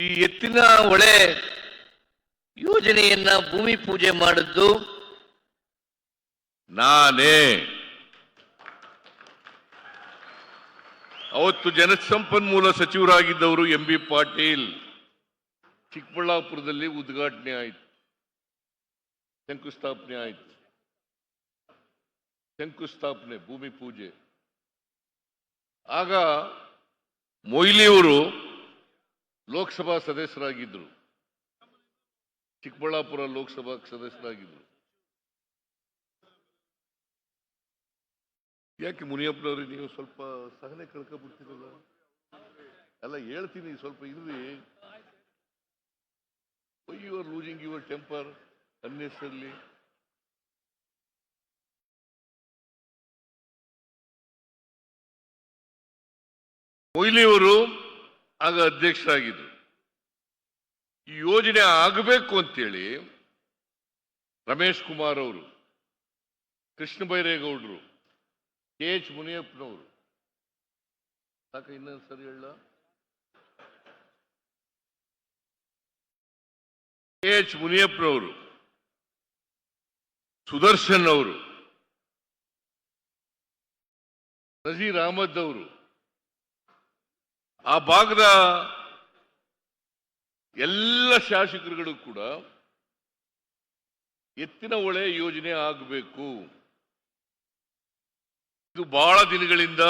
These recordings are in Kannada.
ಈ ಎತ್ತಿನ ಹೊಳೆ ಯೋಜನೆಯನ್ನ ಭೂಮಿ ಪೂಜೆ ಮಾಡಿದ್ದು ನಾನೇ. ಅವತ್ತು ಜನಸಂಪನ್ಮೂಲ ಸಚಿವರಾಗಿದ್ದವರು ಎಂ ಬಿ ಪಾಟೀಲ್. ಚಿಕ್ಕಬಳ್ಳಾಪುರದಲ್ಲಿ ಉದ್ಘಾಟನೆ ಆಯಿತು. ಶಂಕುಸ್ಥಾಪನೆ ಆಯಿತು. ಶಂಕುಸ್ಥಾಪನೆ, ಭೂಮಿ ಪೂಜೆ. ಆಗ ಮೊಯ್ಲಿಯವರು ಲೋಕಸಭಾ ಸದಸ್ಯರಾಗಿದ್ದರು ಚಿಕ್ಕಬಳ್ಳಾಪುರ ಲೋಕಸಭಾ ಸದಸ್ಯರಾಗಿದ್ದರು ಯಾಕೆ ಮುನಿಯಪ್ಪನವ್ರಿ, ನೀವು ಸ್ವಲ್ಪ ಸಹನೆ ಕಳ್ಕೊಬಿಡ್ತೀರಲ್ಲ? ಅಲ್ಲ, ಹೇಳ್ತೀನಿ ಸ್ವಲ್ಪ ಇರ್ರಿ. You are losing your temper unnecessarily ಮೊಯ್ಲಿಯವರು ಆಗ ಅಧ್ಯಕ್ಷರಾಗಿದ್ರು. ಈ ಯೋಜನೆ ಆಗಬೇಕು ಅಂತೇಳಿ ರಮೇಶ್ ಕುಮಾರ್ ಅವರು, ಕೃಷ್ಣ ಬೈರೇಗೌಡರು, ಕೆ ಎಚ್ ಮುನಿಯಪ್ಪನವರು. ಸಾಕ, ಇನ್ನೊಂದು ಸರಿ ಹೇಳ. ಕೆ ಎಚ್ ಮುನಿಯಪ್ಪನವರು, ಸುದರ್ಶನ್ ಅವರು, ನಜೀರ್ ಅಹಮದ್ ಅವರು ಆ ಭಾಗದ ಎಲ್ಲ ಶಾಸಕರುಗಳು ಕೂಡ ಎತ್ತಿನ ಹೊಳೆ ಯೋಜನೆ ಆಗಬೇಕು. ಇದು ಬಹಳ ದಿನಗಳಿಂದ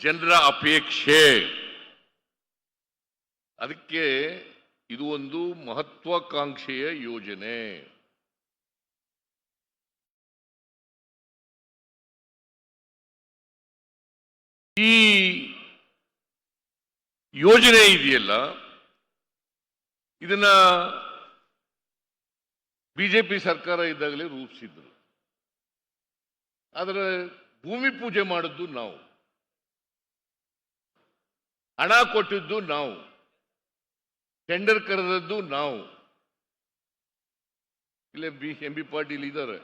ಜನರ ಅಪೇಕ್ಷೆ. ಅದಕ್ಕೆ ಇದು ಒಂದು ಮಹತ್ವಾಕಾಂಕ್ಷೆಯ ಯೋಜನೆ. ಈ ಯೋಜನೆ ಇದೆಯಲ್ಲ, ಇದನ್ನ ಬಿಜೆಪಿ ಸರ್ಕಾರ ಇದ್ದಾಗಲೇ ರೂಪಿಸಿದ್ರು. ಆದರೆ ಭೂಮಿ ಪೂಜೆ ಮಾಡಿದ್ದು ನಾವು. ಹಣ ಕೊಟ್ಟಿದ್ದು ನಾವು. ಟೆಂಡರ್ ಕರೆದದ್ದು ನಾವು. ಇಲ್ಲೇ ಬಿ, ಎಂ ಬಿ ಪಾಟೀಲ್ ಇದ್ದಾರೆ.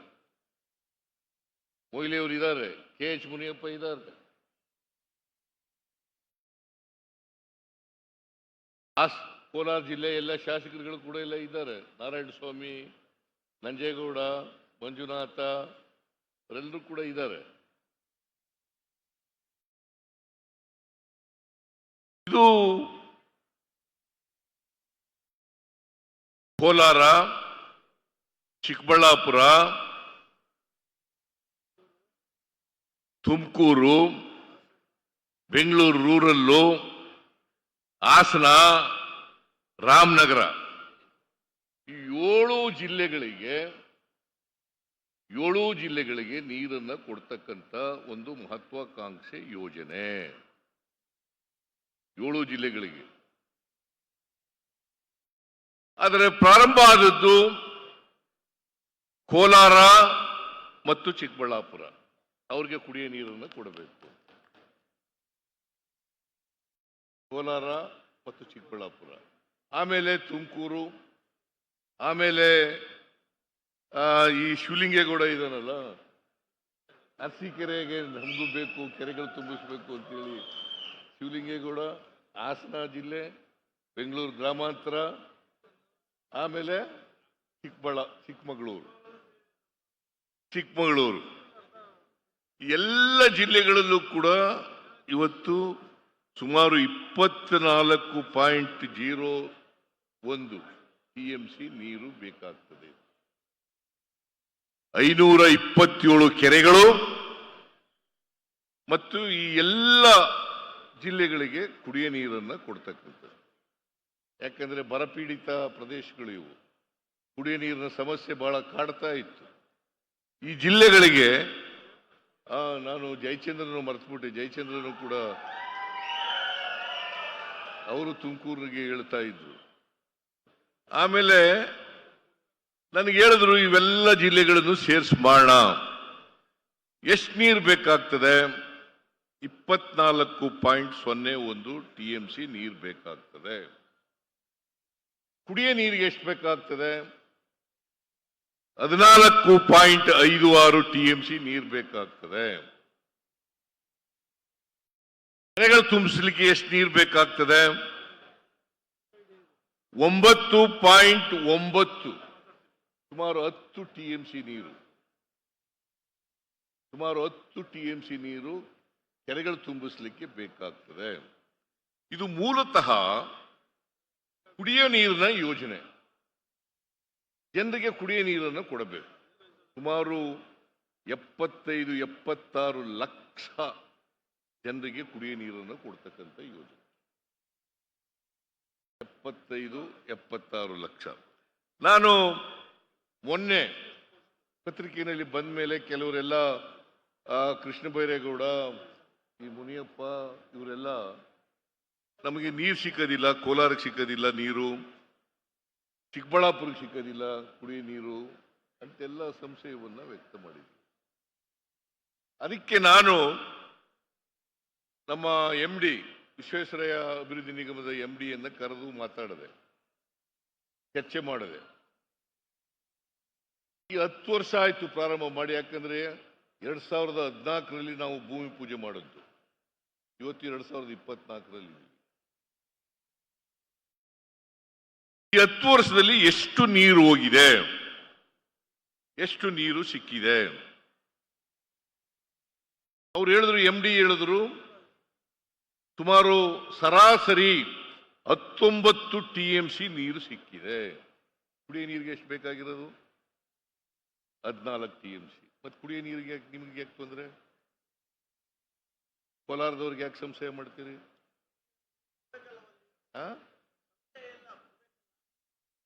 ಮೊಯ್ಲಿಯವರು ಇದ್ದಾರೆ. ಕೆ ಎಚ್ ಮುನಿಯಪ್ಪ ಇದ್ದಾರೆ. ಹಾಸ್ ಕೋಲಾರ ಜಿಲ್ಲೆ ಎಲ್ಲ ಶಾಸಕರುಗಳು ಕೂಡ ಎಲ್ಲ ಇದ್ದಾರೆ. ನಾರಾಯಣ ಸ್ವಾಮಿ ನಂಜೇಗೌಡ, ಮಂಜುನಾಥ, ಅವರೆಲ್ಲರೂ ಕೂಡ ಇದ್ದಾರೆ. ಇದು ಕೋಲಾರ, ಚಿಕ್ಕಬಳ್ಳಾಪುರ, ತುಮಕೂರು, ಬೆಂಗಳೂರು, ರೂರಲ್ಲು ಹಾಸನ, ರಾಮನಗರ. ಈ ಏಳು ಜಿಲ್ಲೆಗಳಿಗೆ ಏಳು ಜಿಲ್ಲೆಗಳಿಗೆ ನೀರನ್ನ ಕೊಡ್ತಕ್ಕಂಥ ಒಂದು ಮಹತ್ವಾಕಾಂಕ್ಷೆ ಯೋಜನೆ. ಏಳು ಜಿಲ್ಲೆಗಳಿಗೆ. ಆದರೆ ಪ್ರಾರಂಭ ಆದದ್ದು ಕೋಲಾರ ಮತ್ತು ಚಿಕ್ಕಬಳ್ಳಾಪುರ. ಅವ್ರಿಗೆ ಕುಡಿಯ ನೀರನ್ನು ಕೊಡಬೇಕು. ಕೋಲಾರ ಮತ್ತು ಚಿಕ್ಕಬಳ್ಳಾಪುರ. ಆಮೇಲೆ ತುಮಕೂರು, ಆಮೇಲೆ ಈ ಶಿವಲಿಂಗೇಗೌಡ ಇದಾನಲ್ಲ? ಅರಸೀಕೆರೆಗೆ ನಮಗೂ ಬೇಕು, ಕೆರೆಗಳು ತುಂಬಿಸ್ಬೇಕು ಅಂತೇಳಿ ಶಿವಲಿಂಗೇಗೌಡ, ಹಾಸನ ಜಿಲ್ಲೆ, ಬೆಂಗಳೂರು ಗ್ರಾಮಾಂತರ, ಆಮೇಲೆ ಚಿಕ್ಕಬಳ್ಳ, ಚಿಕ್ಕಮಗಳೂರು. ಚಿಕ್ಕಮಗಳೂರು. ಎಲ್ಲ ಜಿಲ್ಲೆಗಳಲ್ಲೂ ಕೂಡ ಇವತ್ತು ಸುಮಾರು ಇಪ್ಪತ್ನಾಲ್ಕು ಪಾಯಿಂಟ್ ಜೀರೋ ಒಂದು ಟಿ ಎಂ ಸಿ ನೀರು ಬೇಕಾಗ್ತದೆ. ಐನೂರ ಇಪ್ಪತ್ತೇಳು ಕೆರೆಗಳು ಮತ್ತು ಈ ಎಲ್ಲ ಜಿಲ್ಲೆಗಳಿಗೆ ಕುಡಿಯ ನೀರನ್ನು ಕೊಡ್ತಕ್ಕಂಥದ್ದು. ಯಾಕಂದ್ರೆ ಬರಪೀಡಿತ ಪ್ರದೇಶಗಳು ಇವು. ಕುಡಿಯ ನೀರಿನ ಸಮಸ್ಯೆ ಬಹಳ ಕಾಡ್ತಾ ಇತ್ತು. ಈ ಜಿಲ್ಲೆಗಳಿಗೆ ನಾನು ಜಯಚಂದ್ರನು ಮರೆತುಬಿಟ್ಟೆ. ಜಯಚಂದ್ರನು ಕೂಡ ಅವರು ತುಮಕೂರಿಗೆ ಹೇಳ್ತಾ ಇದ್ರು. ಆಮೇಲೆ ನನಗೆ ಹೇಳಿದ್ರು, ಇವೆಲ್ಲ ಜಿಲ್ಲೆಗಳನ್ನು ಸೇರಿಸಿ ಮಾಡೋಣ ಎಷ್ಟು ನೀರು ಬೇಕಾಗ್ತದೆ? ಇಪ್ಪತ್ನಾಲ್ಕು ಪಾಯಿಂಟ್ ಸೊನ್ನೆ ಒಂದು ಟಿ ಎಂ ಸಿ ನೀರು ಬೇಕಾಗ್ತದೆ. ಕುಡಿಯ ನೀರಿಗೆ ಎಷ್ಟು ಬೇಕಾಗ್ತದೆ? ಹದಿನಾಲ್ಕು ಪಾಯಿಂಟ್ ಐದು ಆರು ಟಿ ಎಂ ಸಿ ನೀರು ಬೇಕಾಗ್ತದೆ. ಕೆರೆಗಳು ತುಂಬಿಸ್ಲಿಕ್ಕೆ ಎಷ್ಟು ನೀರು ಬೇಕಾಗ್ತದೆ? ಒಂಬತ್ತು ಪಾಯಿಂಟ್ ಒಂಬತ್ತು. ಸುಮಾರು ಹತ್ತು ಟಿ ಎಂ ಸಿ ನೀರು. ಸುಮಾರು ಹತ್ತು ಟಿ ಎಂ ಸಿ ನೀರು ಕೆರೆಗಳು ತುಂಬಿಸ್ಲಿಕ್ಕೆ ಬೇಕಾಗ್ತದೆ. ಇದು ಮೂಲತಃ ಕುಡಿಯೋ ನೀರಿನ ಯೋಜನೆ. ಜನರಿಗೆ ಕುಡಿಯೋ ನೀರನ್ನು ಕೊಡಬೇಕು. ಸುಮಾರು ಎಪ್ಪತ್ತೈದು, ಎಪ್ಪತ್ತಾರು ಲಕ್ಷ ಜನರಿಗೆ ಕುಡಿಯೋ ನೀರನ್ನು ಕೊಡ್ತಕ್ಕಂಥ ಯೋಜನೆ. ಎಪ್ಪತ್ತೈದು, ಎಪ್ಪತ್ತಾರು ಲಕ್ಷ. ನಾನು ಮೊನ್ನೆ ಪತ್ರಿಕೆಯಲ್ಲಿ ಬಂದ ಮೇಲೆ ಕೆಲವರೆಲ್ಲ ಕೃಷ್ಣ ಬೈರೇಗೌಡ, ಈ ಮುನಿಯಪ್ಪ, ಇವರೆಲ್ಲ ನಮಗೆ ನೀರು ಸಿಕ್ಕೋದಿಲ್ಲ, ಕೋಲಾರಕ್ಕೆ ಸಿಕ್ಕೋದಿಲ್ಲ ನೀರು. ಚಿಕ್ಕಬಳ್ಳಾಪುರಕ್ಕೆ ಸಿಕ್ಕೋದಿಲ್ಲ ಕುಡಿಯೋ ನೀರು ಅಂತೆಲ್ಲ ಸಂಶಯವನ್ನು ವ್ಯಕ್ತ ಮಾಡಿದ್ರು. ಅದಕ್ಕೆ ನಾನು ನಮ್ಮ ಎಂ ಡಿ ವಿಶ್ವೇಶ್ವರಯ್ಯ ಅಭಿವೃದ್ಧಿ ನಿಗಮದ ಎಂ ಡಿಯನ್ನು ಕರೆದು ಮಾತಾಡಿದೆ, ಚರ್ಚೆ ಮಾಡಿದೆ. ಈ ಹತ್ತು ವರ್ಷ ಆಯ್ತು ಪ್ರಾರಂಭ ಮಾಡಿ, ಯಾಕಂದ್ರೆ ಎರಡ್ ಸಾವಿರದ ಹದಿನಾಲ್ಕರಲ್ಲಿ ನಾವು ಭೂಮಿ ಪೂಜೆ ಮಾಡಿದ್ದು. ಇವತ್ತು ಎರಡ್ ಸಾವಿರದ ಇಪ್ಪತ್ನಾಲ್ಕರಲ್ಲಿ. ಈ ಹತ್ತು ವರ್ಷದಲ್ಲಿ ಎಷ್ಟು ನೀರು ಹೋಗಿದೆ? ಎಷ್ಟು ನೀರು ಸಿಕ್ಕಿದೆ? ಅವ್ರು ಹೇಳಿದ್ರು ಎಂ ಡಿ ಹೇಳಿದ್ರು ಸುಮಾರು ಸರಾಸರಿ ಹತ್ತೊಂಬತ್ತು ಟಿ ಎಂ ಸಿ ನೀರು ಸಿಕ್ಕಿದೆ. ಕುಡಿಯೋ ನೀರಿಗೆ ಎಷ್ಟು ಬೇಕಾಗಿರೋದು? ಹದಿನಾಲ್ಕು ಟಿ ಎಂ ಸಿ. ಮತ್ತು ಕುಡಿಯೋ ನೀರಿಗೆ ಯಾಕೆ ನಿಮ್ಗೆ ಯಾಕೆ ತೊಂದರೆ? ಕೋಲಾರದವ್ರಿಗೆ ಯಾಕೆ ಸಂಶಯ ಮಾಡ್ತೀರಿ?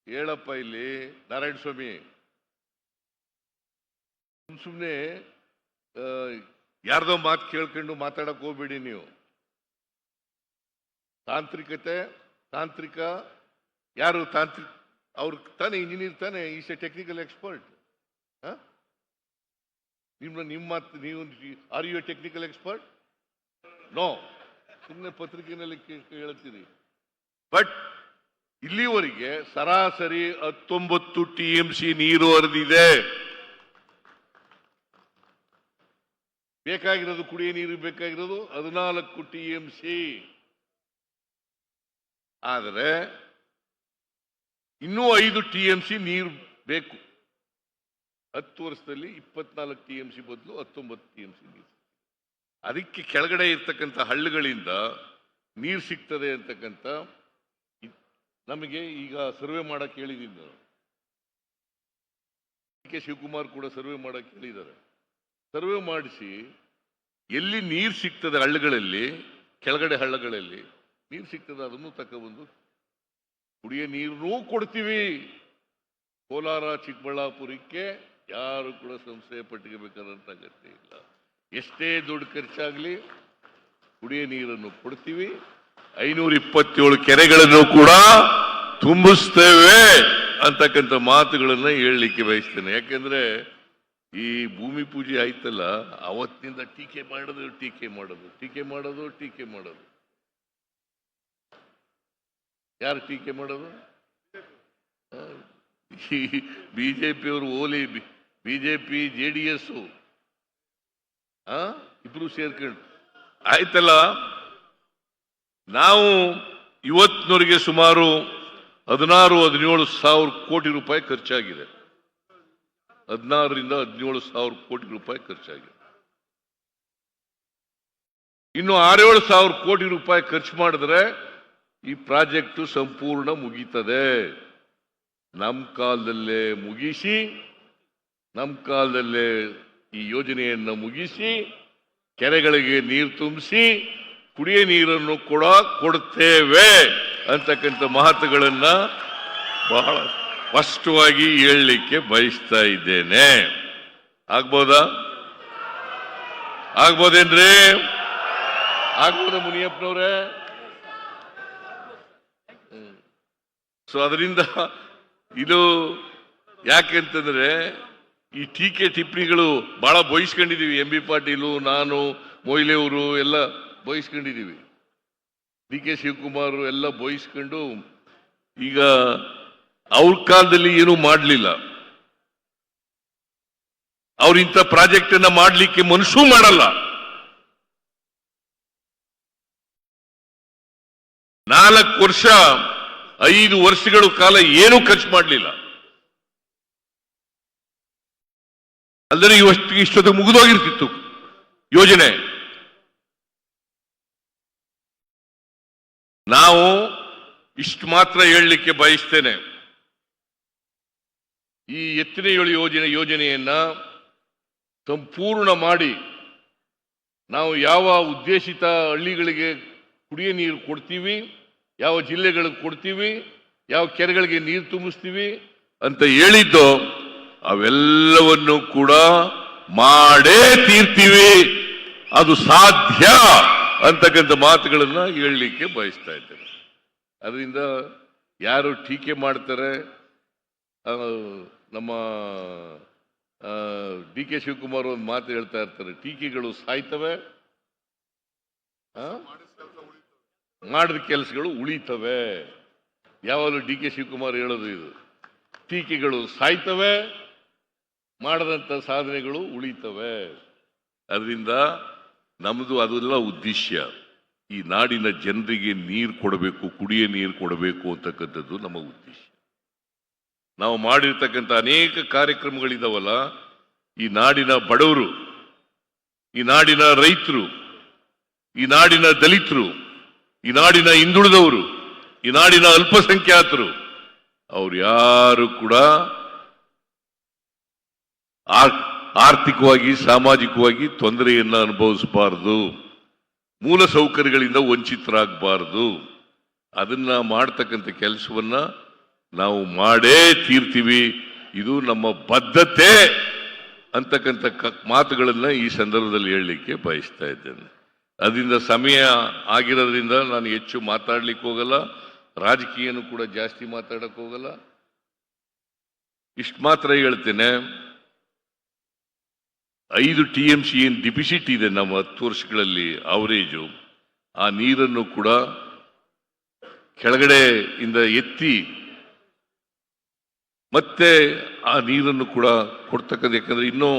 ಹೇಳಪ್ಪ ಇಲ್ಲಿ, ನಾರಾಯಣ ಸ್ವಾಮಿ. ಸುಮ್ಮನೆ ಯಾರ್ದೋ ಮಾತು ಕೇಳ್ಕೊಂಡು ಮಾತಾಡಕ್ ಹೋಗ್ಬೇಡಿ ನೀವು. ತಾಂತ್ರಿಕತೆ, ತಾಂತ್ರಿಕ, ಯಾರು ತಾಂತ್ರಿಕ ಅವ್ರ ತಾನೇ ಇಂಜಿನಿಯರ್ ತಾನೆ ಈಸ್ ಎ ಟೆಕ್ನಿಕಲ್ ಎಕ್ಸ್ಪರ್ಟ್ ನಿಮ್ಮ ನಿಮ್ಮ ನೀವು are you a technical expert no ಸುಮ್ಮನೆ ಪತ್ರಿಕೆಯಲ್ಲಿ ಹೇಳ್ತೀರಿ ಬಟ್ ಇಲ್ಲಿವರೆಗೆ ಸರಾಸರಿ ಹತ್ತೊಂಬತ್ತು ಟಿ ಎಂ ಸಿ ನೀರು ಹರಿದಿದೆ. ಬೇಕಾಗಿರೋದು ಕುಡಿಯ ನೀರು, ಬೇಕಾಗಿರೋದು ಹದಿನಾಲ್ಕು ಟಿ ಎಂ ಸಿ ಆದರೆ ಇನ್ನೂ ಐದು ಟಿ ಎಂ ಸಿ ನೀರು ಬೇಕು. ಹತ್ತು ವರ್ಷದಲ್ಲಿ ಇಪ್ಪತ್ನಾಲ್ಕು ಟಿ ಎಂ ಸಿ ಬದಲು ಹತ್ತೊಂಬತ್ತು ಟಿ ಎಂ ಸಿ ನೀರು ಅದಕ್ಕೆ ಕೆಳಗಡೆ ಇರ್ತಕ್ಕಂಥ ಹಳ್ಳಿಗಳಿಂದ ನೀರು ಸಿಗ್ತದೆ ಅಂತಕ್ಕಂಥ ನಮಗೆ ಈಗ ಸರ್ವೆ ಮಾಡಕ್ಕೆ ಹೇಳಿದ್ದೀನಿ ನಾನು. ಕೆ ಶಿವಕುಮಾರ್ ಕೂಡ ಸರ್ವೆ ಮಾಡಕ್ಕೆ ಹೇಳಿದ್ದಾರೆ. ಸರ್ವೆ ಮಾಡಿಸಿ ಎಲ್ಲಿ ನೀರು ಸಿಗ್ತದೆ ಹಳ್ಳಗಳಲ್ಲಿ, ಕೆಳಗಡೆ ಹಳ್ಳಗಳಲ್ಲಿ ನೀರು ಸಿಗ್ತದೆ ಅದನ್ನು ತಗೊಬಂದು ಕುಡಿಯ ನೀರನ್ನೂ ಕೊಡ್ತೀವಿ. ಕೋಲಾರ, ಚಿಕ್ಕಬಳ್ಳಾಪುರಕ್ಕೆ ಯಾರು ಕೂಡ ಸಂಸ್ಥೆ ಪಟ್ಟಿಗೆಬೇಕಾದಂಥ ಅಗತ್ಯ ಇಲ್ಲ. ಎಷ್ಟೇ ದುಡ್ಡು ಖರ್ಚಾಗ್ಲಿ ಕುಡಿಯ ನೀರನ್ನು ಕೊಡ್ತೀವಿ. ಐನೂರ ಇಪ್ಪತ್ತೇಳು ಕೆರೆಗಳನ್ನು ಕೂಡ ತುಂಬಿಸ್ತೇವೆ ಅಂತಕ್ಕಂಥ ಮಾತುಗಳನ್ನ ಹೇಳಲಿಕ್ಕೆ ಬಯಸ್ತೇನೆ. ಯಾಕೆಂದ್ರೆ ಈ ಭೂಮಿ ಪೂಜೆ ಆಯ್ತಲ್ಲ, ಅವತ್ತಿನಿಂದ ಟೀಕೆ ಮಾಡೋದು ಟೀಕೆ ಮಾಡೋದು ಟೀಕೆ ಮಾಡೋದು ಟೀಕೆ ಮಾಡೋದು. ಯಾರು ಟೀಕೆ ಮಾಡೋದು? ಬಿ ಬಿಜೆಪಿ ಅವರು ಓಲಿ, ಬಿ ಜೆ ಡಿ ಎಸ್ ಇಬ್ರು ಸೇರ್ಕೊಂಡು. ಆಯ್ತಲ್ಲ? ನಾವು ಇವತ್ತಿನವರೆಗೆ ಸುಮಾರು ಹದಿನಾರು, ಹದಿನೇಳು ಸಾವಿರ ಕೋಟಿ ರೂಪಾಯಿ ಖರ್ಚಾಗಿದೆ. ಹದಿನಾರರಿಂದ ಹದಿನೇಳು ಸಾವಿರ ಕೋಟಿ ರೂಪಾಯಿ ಖರ್ಚಾಗಿದೆ. ಇನ್ನು ಆರೇಳು ಸಾವಿರ ಕೋಟಿ ರೂಪಾಯಿ ಖರ್ಚು ಮಾಡಿದ್ರೆ ಈ ಪ್ರಾಜೆಕ್ಟ್ ಸಂಪೂರ್ಣ ಮುಗೀತದೆ. ನಮ್ಮ ಕಾಲದಲ್ಲೇ ಮುಗಿಸಿ ನಮ್ಮ ಕಾಲದಲ್ಲೇ ಈ ಯೋಜನೆಯನ್ನು ಮುಗಿಸಿ, ಕೆರೆಗಳಿಗೆ ನೀರು ತುಂಬಿಸಿ, ಕುಡಿಯ ನೀರನ್ನು ಕೂಡ ಕೊಡ್ತೇವೆ ಅಂತಕ್ಕಂಥ ಮಾತುಗಳನ್ನ ಬಹಳ ಸ್ಪಷ್ಟವಾಗಿ ಹೇಳಲಿಕ್ಕೆ ಬಯಸ್ತಾ ಇದ್ದೇನೆ. ಆಗ್ಬೋದಾ? ಆಗ್ಬೋದೇನ್ರಿ? ಆಗ್ಬೋದಾ ಮುನಿಯಪ್ಪನವ್ರೆ? ಸೊ ಅದರಿಂದ ಇದು ಯಾಕೆಂತಂದ್ರೆ ಈ ಟೀಕೆ ಟಿಪ್ಪಣಿಗಳು ಬಹಳ ಬಯಸ್ಕೊಂಡಿದೀವಿ ಎಂ ಬಿ ಪಾಟೀಲು, ನಾನು, ಮೊಯ್ಲೆಯವರು ಎಲ್ಲ ಬಯಿಸ್ಕೊಂಡಿದ್ದೀವಿ ಡಿ ಕೆ ಶಿವಕುಮಾರ್ ಎಲ್ಲ ಬಯಸ್ಕೊಂಡು ಈಗ ಅವ್ರ ಕಾಲದಲ್ಲಿ ಏನೂ ಮಾಡಲಿಲ್ಲ. ಅವ್ರಿಂಥ ಪ್ರಾಜೆಕ್ಟ್ ಅನ್ನ ಮಾಡ್ಲಿಕ್ಕೆ ಮನಸ್ಸು ಮಾಡಲ್ಲ. ನಾಲ್ಕು ವರ್ಷ ಐದು ವರ್ಷಗಳ ಕಾಲ ಏನೂ ಖರ್ಚು ಮಾಡಲಿಲ್ಲ. ಅಲ್ಲದೆ ಇವಷ್ಟು ಇಷ್ಟೊತ್ತು ಮುಗಿದೋಗಿರ್ತಿತ್ತು ಯೋಜನೆ. ನಾವು ಇಷ್ಟು ಮಾತ್ರ ಹೇಳಲಿಕ್ಕೆ ಬಯಸ್ತೇನೆ. ಈ ಎತ್ತಿನ ಏಳು ಯೋಜನೆ, ಯೋಜನೆಯನ್ನ ಸಂಪೂರ್ಣ ಮಾಡಿ ನಾವು ಯಾವ ಉದ್ದೇಶಿತ ಹಳ್ಳಿಗಳಿಗೆ ಕುಡಿಯ ನೀರು ಕೊಡ್ತೀವಿ ಯಾವ ಜಿಲ್ಲೆಗಳಿಗೆ ಕೊಡ್ತೀವಿ, ಯಾವ ಕೆರೆಗಳಿಗೆ ನೀರು ತುಂಬಿಸ್ತೀವಿ ಅಂತ ಹೇಳಿದ್ದು ಅವೆಲ್ಲವನ್ನು ಕೂಡ ಮಾಡೇ ತೀರ್ತೀವಿ. ಅದು ಸಾಧ್ಯ ಅಂತಕ್ಕಂಥ ಮಾತುಗಳನ್ನ ಹೇಳಲಿಕ್ಕೆ ಬಯಸ್ತಾ ಇದ್ದೇನೆ. ಅದರಿಂದ ಯಾರು ಟೀಕೆ ಮಾಡ್ತಾರೆ ನಮ್ಮ ಡಿ ಕೆ ಶಿವಕುಮಾರ್ ಒಂದು ಮಾತು ಹೇಳ್ತಾ ಇರ್ತಾರೆ, ಟೀಕೆಗಳು ಸಾಯ್ತವೆ? ಮಾಡಿದ ಕೆಲಸಗಳು ಉಳಿತವೆ. ಯಾವಾಗಲೂ ಡಿ ಕೆ ಶಿವಕುಮಾರ್ ಹೇಳೋದು ಇದು. ಟೀಕೆಗಳು ಸಾಯ್ತವೆ, ಮಾಡದಂತ ಸಾಧನೆಗಳು ಉಳಿತವೆ. ಅದರಿಂದ ನಮ್ಮದು ಅದೆಲ್ಲ ಉದ್ದೇಶ ಈ ನಾಡಿನ ಜನರಿಗೆ ನೀರು ಕೊಡಬೇಕು, ಕುಡಿಯ ನೀರು ಕೊಡಬೇಕು ಅಂತಕ್ಕಂಥದ್ದು ನಮ್ಮ ಉದ್ದೇಶ. ನಾವು ಮಾಡಿರ್ತಕ್ಕಂಥ ಅನೇಕ ಕಾರ್ಯಕ್ರಮಗಳಿದಾವಲ್ಲ, ಈ ನಾಡಿನ ಬಡವರು, ಈ ನಾಡಿನ ರೈತರು, ಈ ನಾಡಿನ ದಲಿತರು ಈ ನಾಡಿನ ಹಿಂದುಳಿದವರು, ಈ ನಾಡಿನ ಅಲ್ಪಸಂಖ್ಯಾತರು, ಅವ್ರು ಯಾರು ಕೂಡ ಆರ್- ಆರ್ಥಿಕವಾಗಿ, ಸಾಮಾಜಿಕವಾಗಿ ತೊಂದರೆಯನ್ನ ಅನುಭವಿಸಬಾರದು. ಮೂಲ ಸೌಕರ್ಯಗಳಿಂದ ವಂಚಿತರಾಗಬಾರದು. ಅದನ್ನ ಮಾಡ್ತಕ್ಕಂಥ ಕೆಲಸವನ್ನ ನಾವು ಮಾಡೇ ತೀರ್ತೀವಿ. ಇದು ನಮ್ಮ ಬದ್ಧತೆ ಅಂತಕ್ಕಂಥ ಮಾತುಗಳನ್ನ ಈ ಸಂದರ್ಭದಲ್ಲಿ ಹೇಳಲಿಕ್ಕೆ ಬಯಸ್ತಾ ಇದ್ದೇನೆ. ಅದರಿಂದ ಸಮಯ ಆಗಿರೋದ್ರಿಂದ ನಾನು ಹೆಚ್ಚು ಮಾತಾಡ್ಲಿಕ್ಕೆ ಹೋಗಲ್ಲ. ರಾಜಕೀಯನೂ ಕೂಡ ಜಾಸ್ತಿ ಮಾತಾಡಕ್ಕೆ ಹೋಗಲ್ಲ. ಇಷ್ಟು ಮಾತ್ರ ಹೇಳ್ತೇನೆ. ಐದು ಟಿ ಎಂ ಸಿ ಏನು ಡಿಪಿಸಿಟ್ ಇದೆ ನಮ್ಮ ಹತ್ತು ವರ್ಷಗಳಲ್ಲಿ ಅವರೇಜು. ಆ ನೀರನ್ನು ಕೂಡ ಕೆಳಗಡೆ ಇಂದ ಎತ್ತಿ ಮತ್ತೆ ಆ ನೀರನ್ನು ಕೂಡ ಕೊಡ್ತಕ್ಕಂಥ, ಯಾಕಂದ್ರೆ ಇನ್ನೂ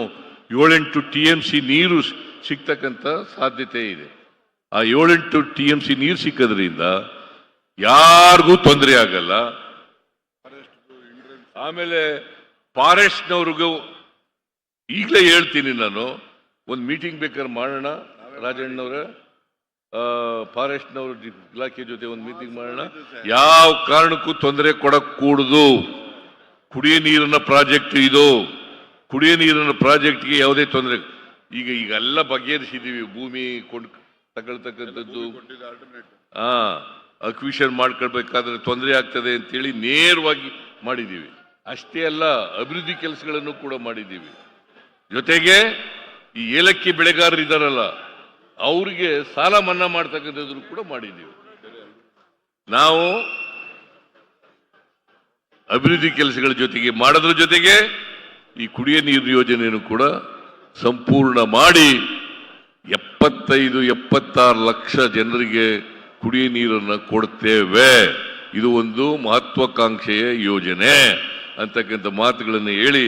ಏಳೆಂಟು ಟಿ ಎಂ ಸಿ ನೀರು ಸಿಗ್ತಕ್ಕಂಥ ಸಾಧ್ಯತೆ ಇದೆ. ಆ ಏಳೆಂಟು ಟಿ ಎಂ ಸಿ ನೀರು ಸಿಕ್ಕೋದ್ರಿಂದ ಯಾರಿಗೂ ತೊಂದರೆ ಆಗಲ್ಲ. ಆಮೇಲೆ ಫಾರೆಸ್ಟ್ನವ್ರಿಗೂ ಈಗಲೇ ಹೇಳ್ತೀನಿ ನಾನು, ಒಂದು ಮೀಟಿಂಗ್ ಬೇಕಾದ್ರೆ ಮಾಡೋಣ, ರಾಜಣ್ಣವ್ರೆ. ಫಾರೆಸ್ಟ್ನವ್ರ ಇಲಾಖೆ ಜೊತೆ ಒಂದು ಮೀಟಿಂಗ್ ಮಾಡೋಣ. ಯಾವ ಕಾರಣಕ್ಕೂ ತೊಂದರೆ ಕೊಡಕೂಡದು ಕೂಡುದು. ಕುಡಿಯ ನೀರಿನ ಪ್ರಾಜೆಕ್ಟ್ ಇದು. ಕುಡಿಯ ನೀರಿನ ಪ್ರಾಜೆಕ್ಟ್ಗೆ ಯಾವುದೇ ತೊಂದರೆ ಈಗ ಈಗೆಲ್ಲ ಬಗೆಹರಿಸಿದ್ದೀವಿ. ಬಗೆಹರಿಸಿದೀವಿ ಭೂಮಿ ಕೊಂಡು ತಗೊಳ್ತಕ್ಕಂಥದ್ದು. ಹಾ ಅಕ್ವಿಷನ್ ಮಾಡ್ಕೊಳ್ಬೇಕಾದ್ರೆ ತೊಂದರೆ ಆಗ್ತದೆ ಅಂತೇಳಿ ನೇರವಾಗಿ ಮಾಡಿದ್ದೀವಿ. ಅಷ್ಟೇ ಅಲ್ಲ ಅಭಿವೃದ್ಧಿ ಕೆಲಸಗಳನ್ನು ಕೂಡ ಮಾಡಿದ್ದೀವಿ. ಜೊತೆಗೆ ಈ ಏಲಕ್ಕಿ ಬೆಳೆಗಾರರು ಇದ್ದಾರಲ್ಲ ಅವ್ರಿಗೆ ಸಾಲ ಮನ್ನಾ ಮಾಡ್ತಕ್ಕಂಥದ್ದು ಕೂಡ ಮಾಡಿದ್ದೀವಿ. ನಾವು ಅಭಿವೃದ್ಧಿ ಕೆಲಸಗಳ ಜೊತೆಗೆ ಮಾಡೋದ್ರ ಜೊತೆಗೆ ಈ ಕುಡಿಯ ನೀರು ಯೋಜನೆಯನ್ನು ಕೂಡ ಸಂಪೂರ್ಣ ಮಾಡಿ ಎಪ್ಪತ್ತೈದು, ಎಪ್ಪತ್ತಾರು ಲಕ್ಷ ಜನರಿಗೆ ಕುಡಿಯ ನೀರನ್ನು ಕೊಡ್ತೇವೆ. ಇದು ಒಂದು ಮಹತ್ವಾಕಾಂಕ್ಷೆಯ ಯೋಜನೆ ಅಂತಕ್ಕಂಥ ಮಾತುಗಳನ್ನು ಹೇಳಿ